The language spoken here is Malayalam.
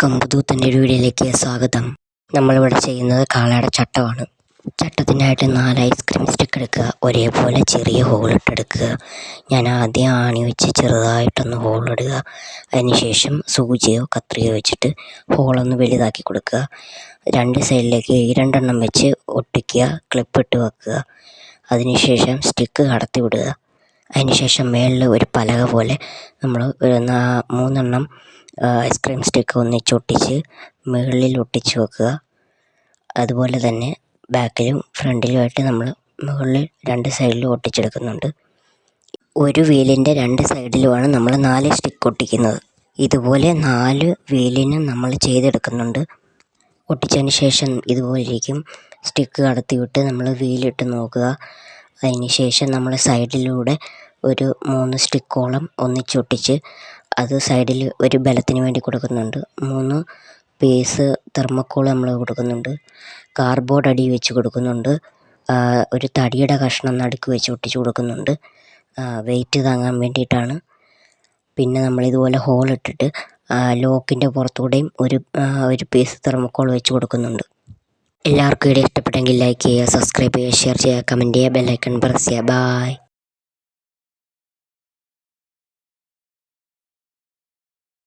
എല്ലാവർക്കും പുതുത്തന്റെ ഒരു വീഡിയോയിലേക്ക് സ്വാഗതം. നമ്മളിവിടെ ചെയ്യുന്നത് കാളയുടെ ചട്ടമാണ്. ചട്ടത്തിനായിട്ട് നാല് ഐസ്ക്രീം സ്റ്റിക്ക് എടുക്കുക. ഒരേപോലെ ചെറിയ ഹോളിട്ടെടുക്കുക ഞാൻ ആദ്യം ആണി വെച്ച് ചെറുതായിട്ടൊന്ന് ഹോളിടുക അതിനുശേഷം സൂചിയോ കത്രിയോ വെച്ചിട്ട് ഹോളൊന്ന് വലുതാക്കി കൊടുക്കുക. രണ്ട് സൈഡിലേക്ക് ഈ രണ്ടെണ്ണം വെച്ച് ഒട്ടിക്കുക. ക്ലിപ്പിട്ട് വെക്കുക. അതിനുശേഷം സ്റ്റിക്ക് കടത്തി വിടുക അതിനുശേഷം മുകളിൽ ഒരു പലക പോലെ നമ്മൾ മൂന്നെണ്ണം ഐസ്ക്രീം സ്റ്റിക്ക് ഒന്നിച്ച് ഒട്ടിച്ച് മുകളിൽ ഒട്ടിച്ച് വെക്കുക. അതുപോലെ തന്നെ ബാക്കിലും ഫ്രണ്ടിലുമായിട്ട് നമ്മൾ മുകളിൽ രണ്ട് സൈഡിലും ഒട്ടിച്ചെടുക്കുന്നുണ്ട്. ഒരു വീലിന്റെ രണ്ട് സൈഡിലുമാണ് നമ്മൾ നാല് സ്റ്റിക്ക് ഒട്ടിക്കുന്നത്. ഇതുപോലെ നാല് വീലിനും നമ്മൾ ചെയ്തെടുക്കുന്നുണ്ട്. ഒട്ടിച്ചതിന് ശേഷം ഇതുപോലെ ഇരിക്കും സ്റ്റിക്ക് കടത്തി വിട്ട് നമ്മൾ വീലിട്ട് നോക്കുക. അതിന് ശേഷം നമ്മൾ സൈഡിലൂടെ ഒരു മൂന്ന് സ്റ്റിക്കോളം ഒന്നിച്ചൊട്ടിച്ച് അത് സൈഡിൽ ഒരു ബലത്തിന് വേണ്ടി കൊടുക്കുന്നുണ്ട്. മൂന്ന് പീസ് തെർമക്കോൾ നമ്മൾ കൊടുക്കുന്നുണ്ട്. കാർഡ്ബോർഡ് അടി വെച്ച് കൊടുക്കുന്നുണ്ട്. ഒരു തടിയുടെ കഷ്ണം നടുക്ക് വെച്ച് ഒട്ടിച്ച് കൊടുക്കുന്നുണ്ട്. വെയിറ്റ് താങ്ങാൻ വേണ്ടിയിട്ടാണ്. പിന്നെ നമ്മൾ ഇതുപോലെ ഹോൾ ഇട്ടിട്ട് ലോക്കിന്റെ പുറത്തൂടെയും ഒരു ഒരു പീസ് തെർമക്കോൾ വെച്ച് കൊടുക്കുന്നുണ്ട്. എല്ലാവർക്കും ഇവിടെ ഇഷ്ടപ്പെട്ടെങ്കിൽ ലൈക്ക് ചെയ്യുക സബ്സ്ക്രൈബ് ചെയ്യുക ഷെയർ ചെയ്യുക കമന്റ് ചെയ്യുക ബെല്ലൈക്കൺ പ്രസ് ചെയ്യുക. ബായ്.